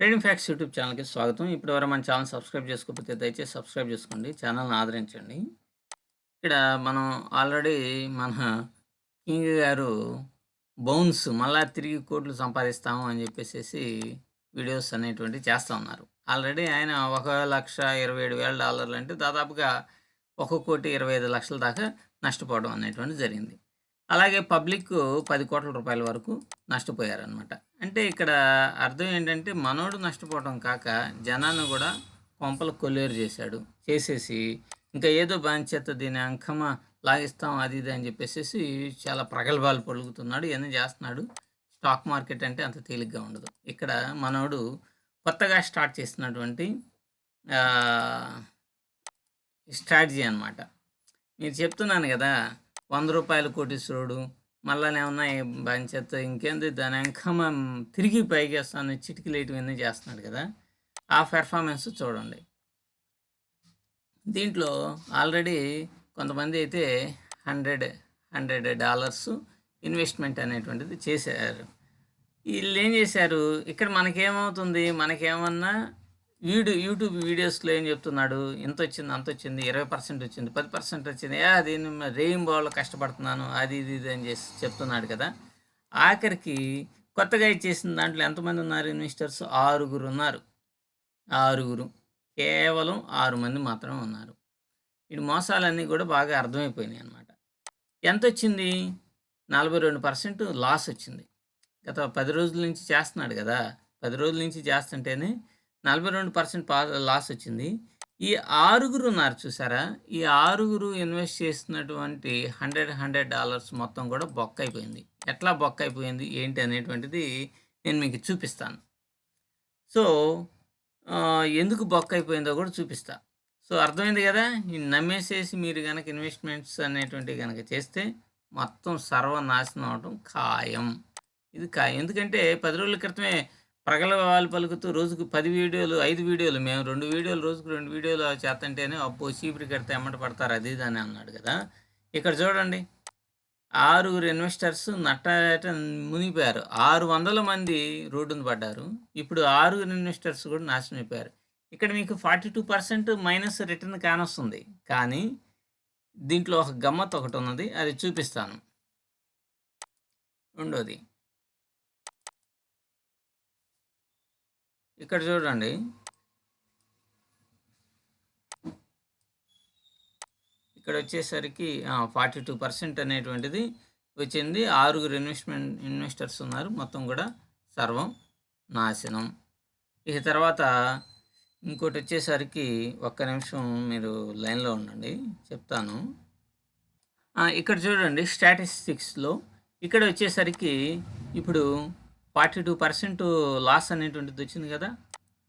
Trading fax YouTube ఛానల్కి స్వాగతం. ఇప్పుడు వరకు మన ఛానల్ సబ్స్క్రైబ్ చేసుకోకపోతే దయచేసి సబ్స్క్రైబ్ చేసుకోండి. ఛానల్ని ఆదరించండి. ఇక్కడ మనం ఆల్రెడీ మన కింగ్ గారు బౌన్స్ మళ్ళా తిరిగి కోట్లు సంపాదిస్తాము అని చెప్పేసి వీడియోస్ అనేటువంటి చేస్తూ ఉన్నారు. ఆల్రెడీ ఆయన ఒక లక్ష ఇరవై ఏడు వేల డాలర్లు అంటే దాదాపుగా ఒక కోటి ఇరవై ఐదు లక్షల దాకా నష్టపోవడం అనేటువంటి జరిగింది. అలాగే పబ్లిక్ పది కోట్ల రూపాయల వరకు నష్టపోయారనమాట అంటే ఇక్కడ అర్థం ఏంటంటే మనోడు నష్టపోవడం కాక జనాన్ని కూడా కొంపలు కొల్లేరు చేశాడు. చేసేసి ఇంకా ఏదో బాధ్యత దీని అంకమ లాగిస్తాం అది ఇది అని చెప్పేసి చాలా ప్రగల్భాలు పలుకుతున్నాడు ఏదైనా చేస్తున్నాడు. స్టాక్ మార్కెట్ అంటే అంత తేలిగ్గా ఉండదు. ఇక్కడ మనోడు కొత్తగా స్టార్ట్ చేసినటువంటి స్ట్రాటజీ అనమాట మీరు చెప్తున్నాను కదా వంద రూపాయల కోటీశ్వరుడు మళ్ళీ ఏమన్నా బాధ్యత ఇంకేంది? దాని అంకమ తిరిగి పైకి వస్తాను. చిటికలు ఇటువన్నీ చేస్తున్నాడు కదా. ఆ పెర్ఫార్మెన్స్ చూడండి. దీంట్లో ఆల్రెడీ కొంతమంది అయితే హండ్రెడ్ హండ్రెడ్ డాలర్స్ ఇన్వెస్ట్మెంట్ అనేటువంటిది చేశారు. వీళ్ళు ఏం చేశారు? ఇక్కడ మనకేమవుతుంది? మనకేమన్నా వీడియో యూట్యూబ్ వీడియోస్లో ఏం చెప్తున్నాడు? ఇంత వచ్చింది అంత వచ్చింది ఇరవై పర్సెంట్ వచ్చింది పది పర్సెంట్ వచ్చింది ఏ అది రెయిన్ బాల్ కష్టపడుతున్నాను అది ఇది ఇది అని చేసి చెప్తున్నాడు కదా. ఆఖరికి కొత్తగా ఇచ్చేసిన దాంట్లో ఎంతమంది ఉన్నారు ఇన్వెస్టర్స్? ఆరుగురు ఉన్నారు. ఆరుగురు. కేవలం ఆరు మంది మాత్రమే ఉన్నారు. వీడి మోసాలన్నీ కూడా బాగా అర్థమైపోయినాయి అన్నమాట. ఎంత వచ్చింది? నలభై రెండు పర్సెంట్ లాస్ వచ్చింది. గత పది రోజుల నుంచి చేస్తున్నాడు కదా. పది రోజుల నుంచి చేస్తుంటేనే నలభై రెండు పర్సెంట్ లాస్ వచ్చింది. ఈ ఆరుగురు ఉన్నారు చూసారా? ఈ ఆరుగురు ఇన్వెస్ట్ చేసినటువంటి హండ్రెడ్ హండ్రెడ్ డాలర్స్ మొత్తం కూడా బొక్క అయిపోయింది ఎట్లా బొక్క అయిపోయింది ఏంటి అనేటువంటిది నేను మీకు చూపిస్తాను. సో ఎందుకు బొక్క అయిపోయిందో కూడా చూపిస్తా. సో అర్థమైంది కదా? ఈ నమ్మేసేసి మీరు కనుక ఇన్వెస్ట్మెంట్స్ అనేటువంటివి కనుక చేస్తే మొత్తం సర్వనాశనం అవడం ఖాయం. ఇది ఖాయం. ఎందుకంటే పది రోజుల క్రితమే ప్రగలభాలు పలుకుతూ రోజుకు పది వీడియోలు ఐదు వీడియోలు మేము రెండు వీడియోలు రోజుకు రెండు వీడియోలు చేస్తుంటేనే అబ్బో చీపురి కడితే ఎమ్మట పడతారు అది ఇది అని అన్నాడు కదా. ఇక్కడ చూడండి. ఆరుగురు ఇన్వెస్టర్స్ నట్ట మునిగిపోయారు. ఆరు వందల మంది రోడ్డు పడ్డారు. ఇప్పుడు ఆరుగురు ఇన్వెస్టర్స్ కూడా నాశనం అయిపోయారు. ఇక్కడ మీకు forty two percent minus return కానొస్తుంది కానీ దీంట్లో ఒక గమ్మత్ ఒకటి ఉన్నది అది చూపిస్తాను. ఉండోది ఇక్కడ చూడండి. ఇక్కడ వచ్చేసరికి ఫార్టీ టూ పర్సెంట్ అనేటువంటిది వచ్చింది. ఆరుగురు ఇన్వెస్ట్మెంట్ ఇన్వెస్టర్స్ ఉన్నారు. మొత్తం కూడా సర్వం నాశనం. ఇక తర్వాత ఇంకోటి వచ్చేసరికి ఒక్క నిమిషం మీరు లైన్లో ఉండండి. చెప్తాను. ఇక్కడ చూడండి స్టాటిస్టిక్స్లో. ఇక్కడ వచ్చేసరికి ఇప్పుడు ఫార్టీ టూ పర్సెంట్ లాస్ అనేటువంటిది వచ్చింది కదా.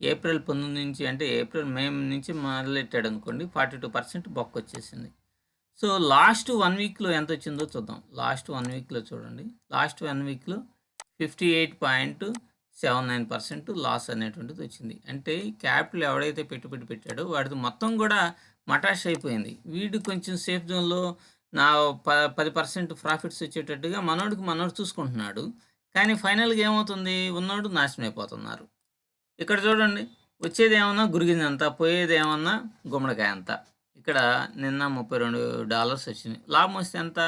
ఏప్రిల్ పంతొమ్మిది నుంచి అంటే ఏప్రిల్ మే నుంచి మొదలెట్టాడు అనుకోండి ఫార్టీ టూ పర్సెంట్ బొక్క వచ్చేసింది. సో లాస్ట్ వన్ వీక్లో ఎంత వచ్చిందో చూద్దాం. లాస్ట్ వన్ వీక్లో చూడండి. లాస్ట్ వన్ వీక్లో fifty eight point seven nine percent loss అనేటువంటిది వచ్చింది. అంటే క్యాపిటల్ ఎవడైతే పెట్టుబడి పెట్టాడో వాడిది మొత్తం కూడా మటాష్ అయిపోయింది. వీడు కొంచెం సేఫ్ జోన్లో నా ప పది పర్సెంట్ ప్రాఫిట్స్ వచ్చేటట్టుగా మనోడికి మనోడు చూసుకుంటున్నాడు. కానీ ఫైనల్గా ఏమవుతుంది? ఉన్నోడు నాశనం అయిపోతున్నారు ఇక్కడ చూడండి వచ్చేది ఏమన్నా గురిగింది అంత పోయేది ఏమన్నా గుమ్మడికాయ అంత ఇక్కడ నిన్న ముప్పై రెండు డాలర్స్ వచ్చినాయి. లాభం వస్తే ఎంత?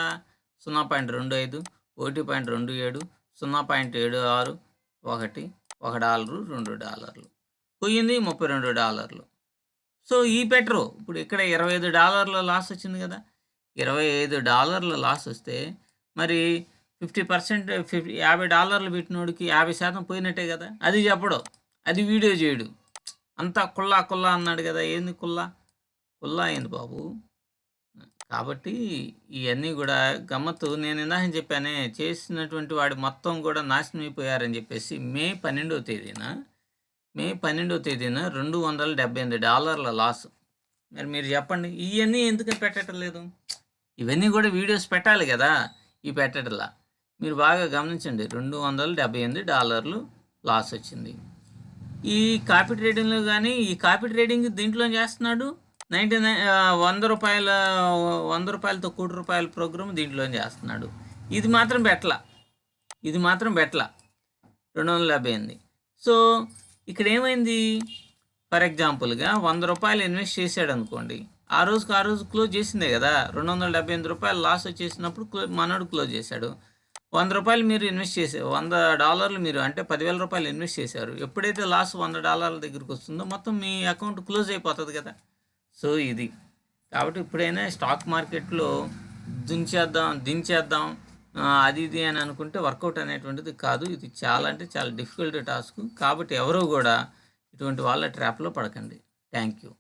సున్నా పాయింట్ రెండు ఐదు ఒకటి పాయింట్ రెండు ఏడు సున్నా పాయింట్ ఏడు ఆరు ఒకటి ఒక డాలరు రెండు డాలర్లు. పోయింది ముప్పై రెండు డాలర్లు. సో ఈ పెట్రో ఇప్పుడు ఇక్కడ ఇరవై ఐదు డాలర్ల లాస్ వచ్చింది కదా? ఇరవై ఐదు డాలర్ల లాస్ వస్తే మరి ఫిఫ్టీ పర్సెంట్ ఫిఫ్టీ యాభై డాలర్లు పెట్టినోడికి యాభై శాతం పోయినట్టే కదా. అది చెప్పడు. అది వీడియో చేయడు. అంతా కుల్లా కుల్లా అన్నాడు కదా. ఏంది కుల్లా? కుల్లా అయింది బాబు. కాబట్టి ఇవన్నీ కూడా గమ్మత్తు నేను ఇందాక చెప్పానే చేసినటువంటి వాడు మొత్తం కూడా నాశనం అయిపోయారని చెప్పేసి మే పన్నెండవ తేదీన మే పన్నెండవ తేదీన రెండు వందల డెబ్బై ఎనిమిది డాలర్ల లాస్. మరి మీరు చెప్పండి ఇవన్నీ ఎందుకు పెట్టడం లేదు ఇవన్నీ కూడా వీడియోస్ పెట్టాలి కదా ఈ పెట్టడంలా మీరు బాగా గమనించండి రెండు వందల డెబ్బై ఎనిమిది డాలర్లు లాస్ వచ్చింది. ఈ కాపీ ట్రేడింగ్లో కానీ ఈ కాపీ ట్రేడింగ్ దీంట్లో చేస్తున్నాడు? నైంటీ నైన్ వంద రూపాయల వంద రూపాయలతో కోటి రూపాయల ప్రోగ్రామ్ దీంట్లో చేస్తున్నాడు. ఇది మాత్రం బెట్ల. ఇది మాత్రం బెట్ల. రెండు వందల డెబ్బై ఎనిమిది. సో ఇక్కడ ఏమైంది? ఫర్ ఎగ్జాంపుల్గా వంద రూపాయలు ఇన్వెస్ట్ చేశాడు అనుకోండి ఆ రోజుకి ఆ రోజు క్లోజ్ చేసిందే కదా. రెండు వందల డెబ్బై ఎనిమిది రూపాయలు లాస్ వచ్చేసినప్పుడు క్లో మనోడు క్లోజ్ చేశాడు. వంద రూపాయలు మీరు ఇన్వెస్ట్ చేసే వంద డాలర్లు మీరు అంటే పదివేల రూపాయలు ఇన్వెస్ట్ చేశారు. ఎప్పుడైతే లాస్ వంద డాలర్ల దగ్గరికి వస్తుందో మొత్తం మీ అకౌంట్ క్లోజ్ అయిపోతుంది కదా. సో ఇది. కాబట్టి ఇప్పుడైనా స్టాక్ మార్కెట్లో దుంచేద్దాం దించేద్దాం అది ఇది అని అనుకుంటే వర్కౌట్ అనేటువంటిది కాదు. ఇది చాలా అంటే చాలా డిఫికల్ట్ టాస్క్. కాబట్టి ఎవరు కూడా ఇటువంటి వాళ్ళ ట్రాప్లో పడకండి. Thank you.